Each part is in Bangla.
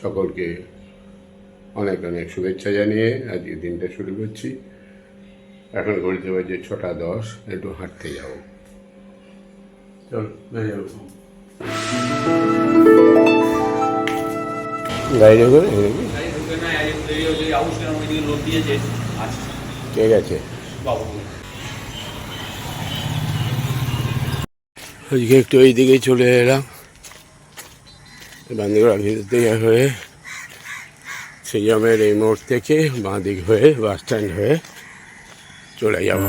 সকলকে অনেক অনেক শুভেচ্ছা জানিয়ে আজকে দিনটা শুরু করছি। এখন ঘড়িতে বাজে ছটা দশ একটু হাঁটতে যাব। চল গাড়ি ঠিক আছে আজকে একটু ওই দিকেই চলে এলাম। বান্দিগড়া ভিতর দিয়ে হয়ে সিজমের এই মোড় থেকে বাঁ দিক হয়ে বাস স্ট্যান্ড হয়ে চলে যাব।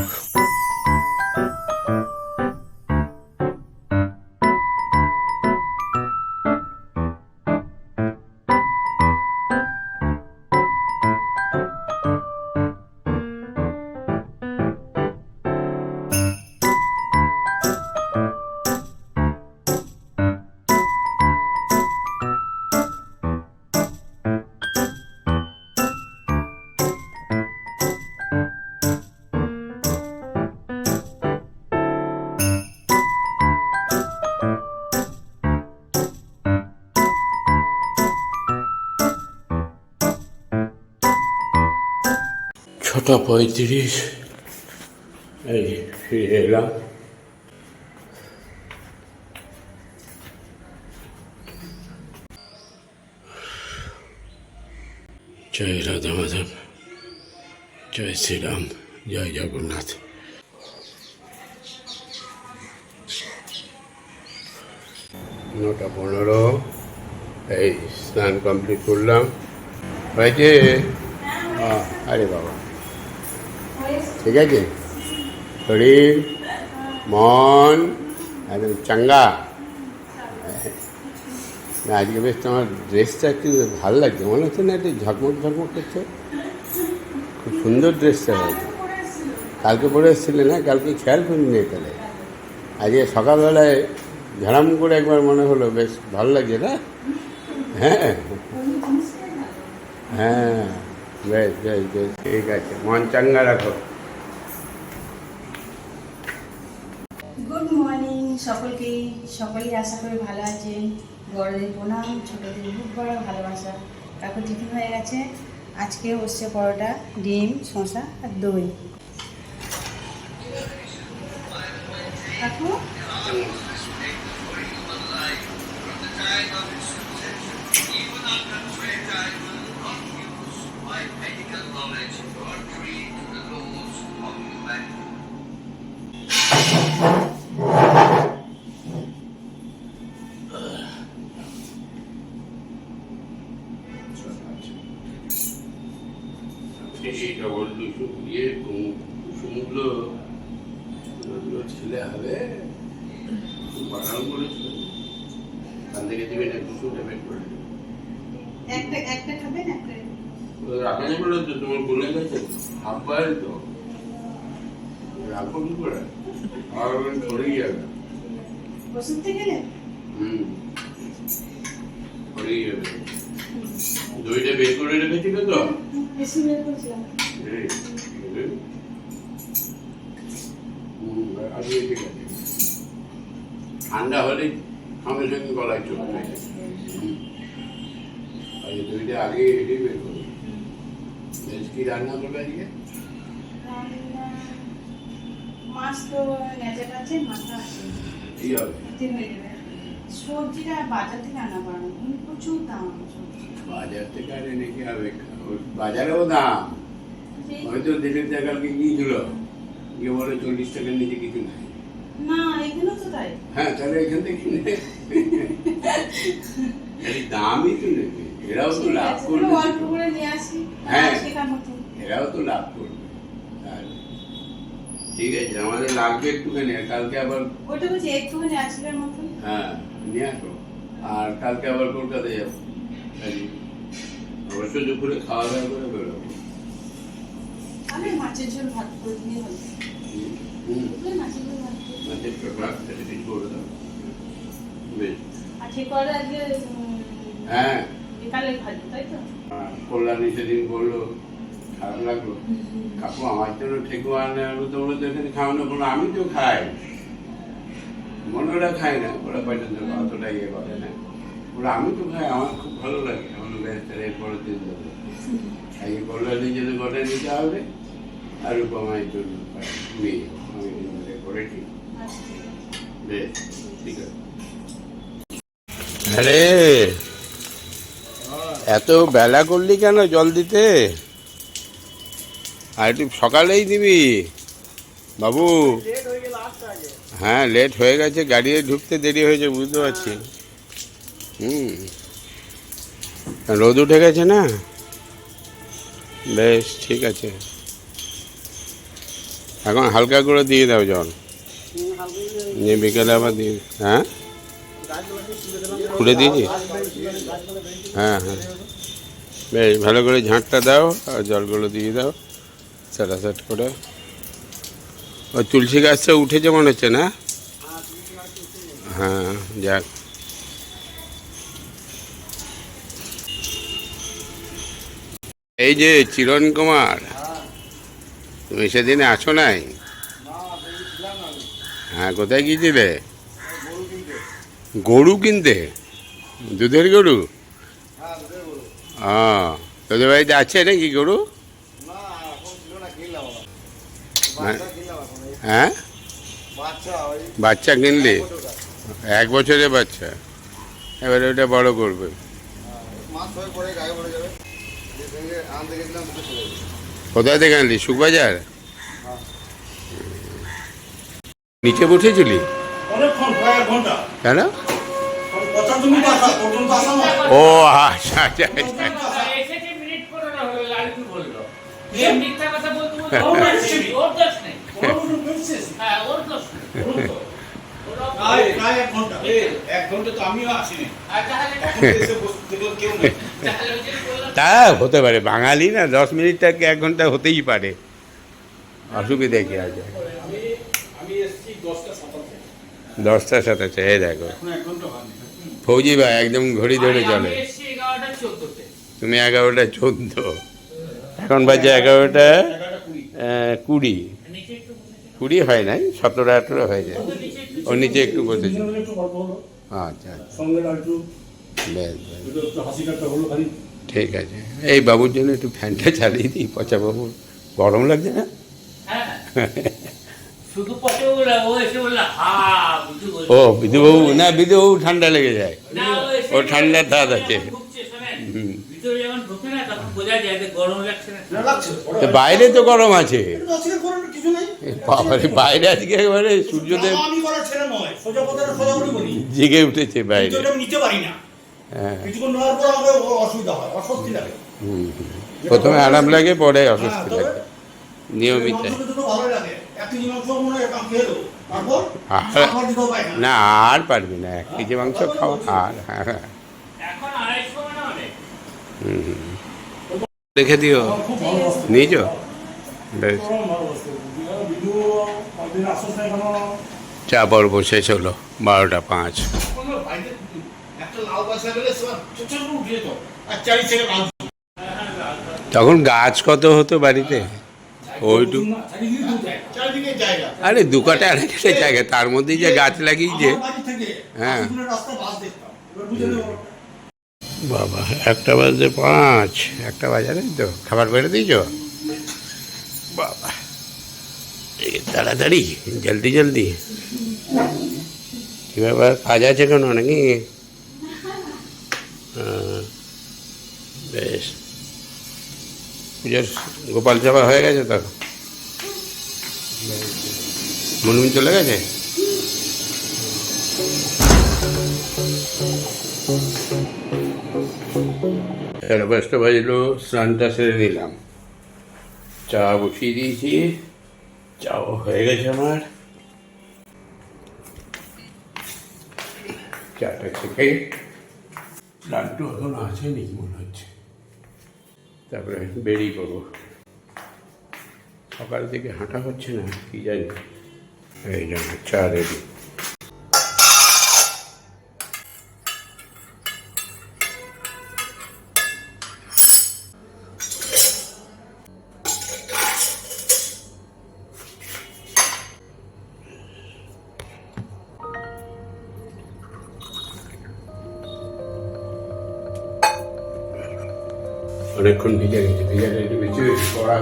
ছটা পঁয়ত্রিশ এই ফিরে এলাম জয় রাধা মাধব জয় শ্রীরাম জয় জগন্নাথ নটা পনেরো এই স্নান কমপ্লিট করলাম হয়েছে আরে বাবা ঠিক আছে? শরীর মন? একদম চাঙ্গা? আজকে বেশ তোমার ড্রেসটা একটু ভালো লাগছে। মনে হচ্ছে না একটু ঝকমক ঝকমক করছে। খুব সুন্দর ড্রেসটা হয়েছে। কালকে পরে এসেছিলে না? কালকে খেয়াল করিনি তাহলে। আজকে সকালবেলায় ঝাড়াম করে একবার মনে হলো, বেশ ভালো লাগছে না? হ্যাঁ। হ্যাঁ। বেশ বেশ বেশ। ঠিক আছে। মন চাঙ্গা রাখো গুড মর্নিং সকলকেই, সকলেই আশা করি ভালো আছেন। বড়দের প্রণাম, ছোটদের বুক বড় ভালোবাসা। কাকু, টিফিন হয়ে গেছে। আজকে হচ্ছে পরোটা, ডিম, শসা আর দই। ইয়ে কুসুমগুলো ছেলে হবে বাগান করেছিল কান থেকে দিবেন বের করে একটা একটা খাবেন একটা রাখা যাবে না তো তোমার বলে গেছে হাব্বার তো রাখো কি করে আর পড়ে যাবে ওষুধ থেকে গেলেন? হুম। পড়ে যাবে। দইটা বের করে রেখেছিল তো। ঠান্ডা হলে সঙ্গে সঙ্গে গলায় চলে আর দইটা আগে এটাই বের করো। কি রান্না করবে আজকে? মাছ তো নেচে আছে মাথা আছে। সবজিটা বাজার থেকে আনা পারো প্রচুর দাম সবজি। বাজার থেকে আরে নাকি হবে ওই বাজারেও দাম হয়তো দিনের জায়গাকে গিয়েছিল গিয়ে বলে চল্লিশ টাকার নিচে কিছু নাই হ্যাঁ তাহলে এখান থেকে কিনে দামই তো নেবে এরাও তো লাভ করবে হ্যাঁ। এরাও তো লাভ করবে তাহলে ঠিক আছে আমাদের লাগবে একটুখানি কালকে আবার ওটা বলছি একটুখানি আজকের মতন হ্যাঁ নিয়ে আসো আর কালকে আবার কলকাতায় যাব। অবশ্য দুপুরে খাওয়া দাওয়া করে বেরোবো। আমি মাছের ঝোল ভাত করে দিয়ে হলো হুম, হুম দুপুরে মাছের ঝোল ভাত মাছের চোখা সেটা ঠিক করে দাও। বেশ। আর ঠিক করে আজকে হ্যাঁ। বিকালে ভাজি তাই তো? কল্যাণী সেদিন বলল খারাপ লাগল। কাকু আমার জন্য ঠেকুয়া তো এখানে বলো আমি তো খাই। মনে ওরা খায় না। ওরা পর্যন্ত অতটা ইয়ে করে না। ওরা আমি তো খাই আমার খুব ভালো লাগে। আমার দিন দেবো। আগে কল্যাণী যদি গোটা নিতে হবে আর জন্য মেয়ে আমি মিলে করেছি বেশ ঠিক আছে। আরে এত বেলা করলি কেন জল দিতে? আর একটু সকালেই দিবি। বাবু হ্যাঁ লেট হয়ে গেছে গাড়ি ঢুকতে দেরি হয়েছে বুঝতে পারছি। হুম। রোদ উঠে গেছে না? বেশ, ঠিক আছে। এখন হালকা করে দিয়ে দাও জল। নিয়ে বিকেলে আবার দিয়ে হ্যাঁ? খুলে দিয়েছি? হ্যাঁ হ্যাঁ। বেশ, ভালো করে ঝাঁটটা দাও আর জলগুলো দিয়ে দাও সেট করে। ওই তুলসী গাছটা উঠেছে মনে হচ্ছে না? হ্যাঁ যাক। এই যে চিরণ কুমার, তুমি সেদিনে আছো নাই? হ্যাঁ কোথায় গিয়েছিলে? গরু কিনতে? দুধের গরু? ও, তোদের বাড়িতে আছে নাকি গরু? হ্যাঁ। হ্যাঁ? বাচ্চা কিনলি? এক বছরের বাচ্চা। এবারে ওটা বড় করবে। কোথায় থেকে আনলি? সুখবাজার? নিচে বসেছিলি? কেন? ও আচ্ছা আচ্ছা আচ্ছা। তো। হতে পারে বাঙালি না দশ মিনিটটাকে এক ঘণ্টা হতেই পারে? অসুবিধা কি আছে? দশটা সাতাশে। দশটার সাথে এই দেখো। এখন এক ঘণ্টা হয়নি। ফৌজি ভাই একদম ঘড়ি ধরে চলে। তুমি এগারোটা চোদ্দ। এখন বাজে এগারোটা কুড়ি আহ, কুড়ি নিচে একটু বসেছে। কুড়ি হয় নাই সতেরো আঠেরো হয়ে যায়। ওর নিচে একটু বসেছি। আচ্ছা আচ্ছা। বেশ ঠিক আছে। এই বাবুর জন্য একটু ফ্যানটা চালিয়ে দিই পচা বাবু গরম লাগছে না? হ্যাঁ। ও বিধুবাবু না বিধুবাবু ঠান্ডা লেগে যায়। ও ঠান্ডার ধাত আছে। বাইরে তো গরম আছে। বাবারে বাইরে আজকে একেবারে সূর্যদেব আমি করার ছেলে নয় সোজা কথাটা সোজা করে বলি। জেগে উঠেছে বাইরে। এটা নিতে পারি না। হ্যাঁ। কিছুক্ষণ নেওয়ার পর আমাকে অসুবিধা হয় অস্বস্তি লাগে। হুম, হুম। প্রথমে আরাম লাগে পরে হ্যাঁ, অস্বস্তি লাগে। নিয়মিত। না। আর পারবি না এক কেজি মাংস খাওয়া আর হ্যাঁ হ্যাঁ। হুম। দেখে দিও। নিয়েছো বেশ খুব ভালোবাসতো ভিডিও দিন আসতে এখনও চা পর্ব শেষ হলো, বারোটা পাঁচ। তখন গাছ কত হতো বাড়িতে? ওইটু আরে দু কাটা একটা জায়গা, তার মধ্যেই যে গাছ লাগিয়েছে। হ্যাঁ। বাবা, একটা বাজে পাঁচ, একটা বাজারে তো, খাবার বেড়ে দিয়েছ বাবা এই তাড়াতাড়ি, জলদি জলদি। কী ব্যাপার কাজ আছে কোনো নাকি? বেশ। পুজোর গোপাল সভা হয়ে গেছে তো? মুনমুন চলে গেছে? সাড়ে পাঁচটা বাজলো, স্নানটা সেরে নিলাম। চা বসিয়ে দিয়েছি। চাও হয়ে গেছে আমার। চাটা থেকে লাড্ডু এখন আছে নাকি মনে হচ্ছে? তারপরে বেরিয়ে পড়ব। সকাল থেকে হাঁটা হচ্ছে না, কি জানি। এই জন্য চা রেডি অনেকক্ষণ ভিজে গেছে ভিজাটা একটু বেশি বেশি কড়া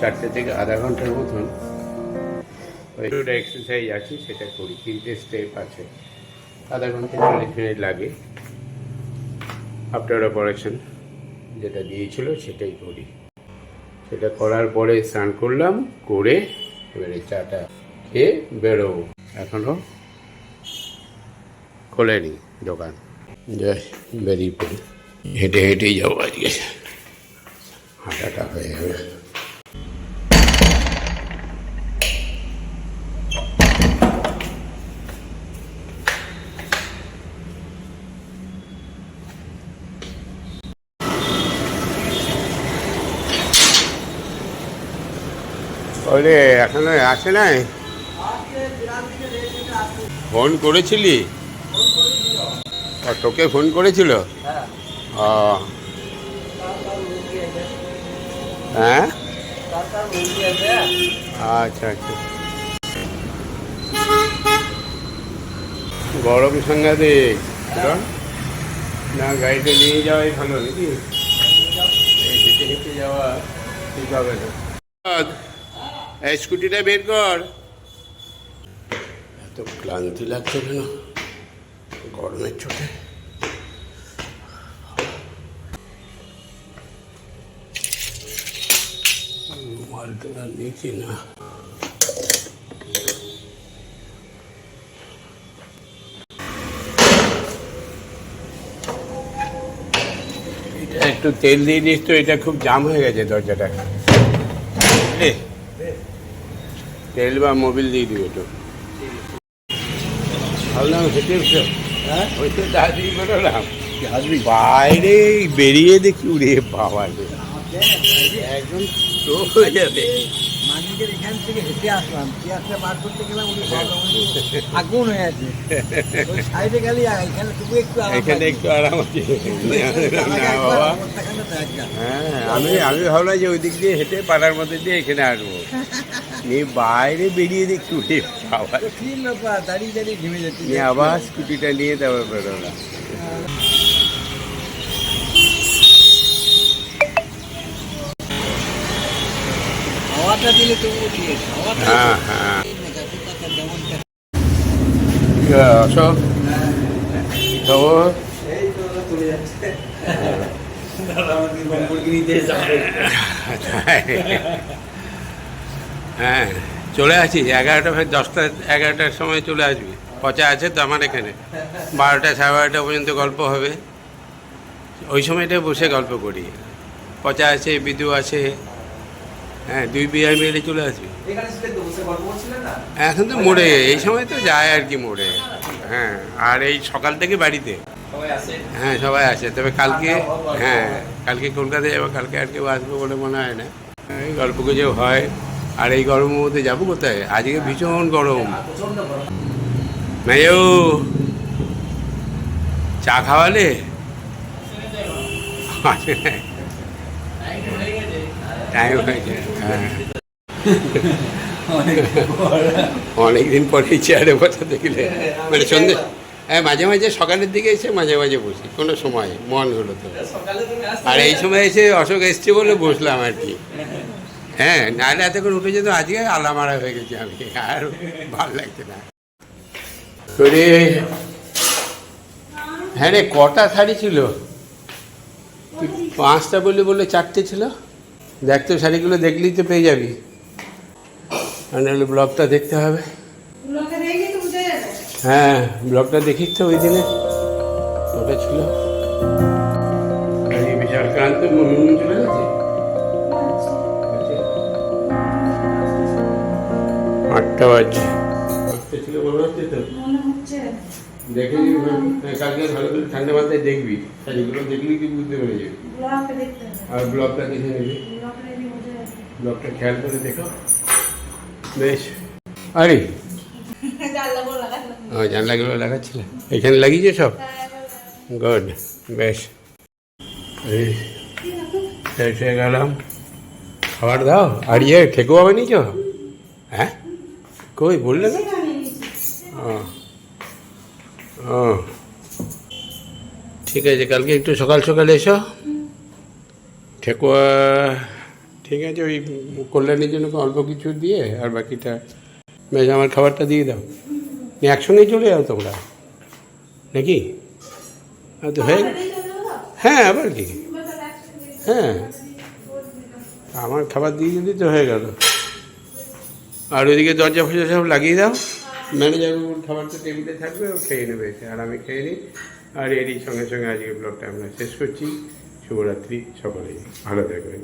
চারটে থেকে আধা ঘণ্টার মতন ওই দুটো এক্সারসাইজ আছে, সেটা করি। তিনটে স্টেপ আছে। আধা ঘণ্টা চল্লিশ মিনিট লাগে। আফটার অপারেশন যেটা দিয়েছিল সেটাই করি। সেটা করার পরে স্নান করলাম, করে এবারে চাটা খেয়ে বেরোবো। এখনও খোলেনি দোকান। বেরিয়ে পড়ি। হেঁটে হেঁটেই যাব আজকে। হাঁটাটা হয়ে যাবে ওরে এখনও আসে নাই? ফোন করেছিলি? তোকে ফোন করেছিল? ও। হ্যাঁ? আচ্ছা আচ্ছা। গরম সাংঘাতিক। বুঝলাম? না গাড়িতে নিয়ে যাওয়াই ভালো নাকি? হেঁটে হেঁটে যাওয়া ঠিক হবে না। স্কুটিটা বের কর। এত ক্লান্তি লাগছে কেন? গরমের মালটা নিয়েছি না একটু তেল দিয়ে দিস তো, এটা খুব জাম হয়ে গেছে দরজাটা। তেল বা মোবিল দিয়ে দিবে তো। ভাবলাম হেঁটে উঠে ওই তো বেরোলাম। বাইরে বেরিয়ে দেখি উড়ে বাবা রে। একদম চোখ হয়ে যাবে। এখান থেকে হেঁটে আসলাম। বার করতে গেলাম উনি আগুন হয়ে আছে। সাইডে গেলে এখানে তবু একটু আরাম এখানে একটু আরাম আছে। হ্যাঁ আমি আমি ভাবলাম যে ওই দিক দিয়ে হেঁটে পাড়ার মধ্যে দিয়ে এখানে আসব। নিয়ে বাইরে বেরিয়ে দেখি উঠে কঠিন দাঁড়িয়ে দাঁড়িয়ে ঘেমে যাচ্ছে। আবার স্কুটিটা নিয়ে তারপর বেরোলাম হাওয়াটা দিলে হ্যাঁ হ্যাঁ। তো হ্যাঁ চলে আসি। এগারোটা ফের দশটা এগারোটার সময় চলে আসবি। পচা আছে তো আমার এখানে। বারোটা সাড়ে বারোটা পর্যন্ত গল্প হবে। ওই সময়টা বসে গল্প করি। পচা আছে বিদু আছে। হ্যাঁ দুই বিয়ার মিলে চলে আসবি। এখানে তো না? মোড়ে এই সময় তো যায় আর কি মোড়ে। হ্যাঁ আর এই সকাল থেকে বাড়িতে। হ্যাঁ সবাই আসে। তবে কালকে হ্যাঁ কালকে কলকাতায় যাব কালকে আর কেউ আসবে বলে মনে হয় না। এই গল্প গুজব হয়। আর এই গরমের মধ্যে যাব কোথায়? আজকে ভীষণ গরম। মেয়েও চা খাওয়ালে? টাইম হয়েছে হ্যাঁ। অনেকদিন পরে চেয়ারে বসা দেখলে। মানে সন্ধ্যে হ্যাঁ মাঝে মাঝে সকালের দিকে এসে মাঝে মাঝে বসি কোনো সময় মন হলো তো আর এই সময় এসে অশোক এসছে বলে বসলাম আর কি। হ্যাঁ নাহলে এতক্ষণ উঠে যেত আজকে আলামারা হয়ে গেছি আমি আর ভালো লাগছে না। তোরে হ্যাঁ রে কটা শাড়ি ছিল? তুই পাঁচটা বললি বলে চারটে ছিল? দেখ তো শাড়িগুলো দেখলেই তো পেয়ে যাবি। নাহলে ব্লগটা দেখতে হবে। হ্যাঁ ব্লগটা দেখিস তো ওই দিনে। ওটা ছিল। এই বিশাল ক্রান্ত চলে গেছে? আটটা বাজছে। আটটা ছিল মনে হচ্ছে তো। মনে দেখে কালকে ভালো করে ঠান্ডা মাথায় দেখবি। এগুলো দেখলি তুই বুঝতে পেরে যাবি ব্লগটা দেখতে হবে। আর ব্লগটা দেখে নিবি। ব্লগটা খেয়াল করে দেখো। বেশ। আরে। ও জানলাগুলো লাগাচ্ছিল? এখানে লাগিয়েছে সব? গুড বেশ। হয়ে গেলাম। খাবার দাও? আর ইয়ে ঠেকুয়া বানিয়েছ হ্যাঁ? কই বললে না? ও। ঠিক আছে কালকে একটু সকাল সকাল এসো। ঠেকুয়া ঠিক আছে, ওই কল্যাণের জন্য অল্প কিছু দিয়ে আর বাকিটা বেশ, আমার খাবারটা দিয়ে দাও। একসঙ্গেই চলে যাও তোমরা। নাকি? তো হয়ে হ্যাঁ আবার কি? হ্যাঁ। আমার খাবার দিয়ে দিলি তো হয়ে গেল। আর ওইদিকে দরজা ফরজা সব লাগিয়ে দাও। ম্যানেজার খাবারটা টেবিলে থাকবে, ও খেয়ে নেবে। আর আমি খেয়ে নিই আর এরই সঙ্গে সঙ্গে আজকে ব্লগটা আমরা শেষ করছি। শুভরাত্রি, সকলেই। ভালো থাকবেন।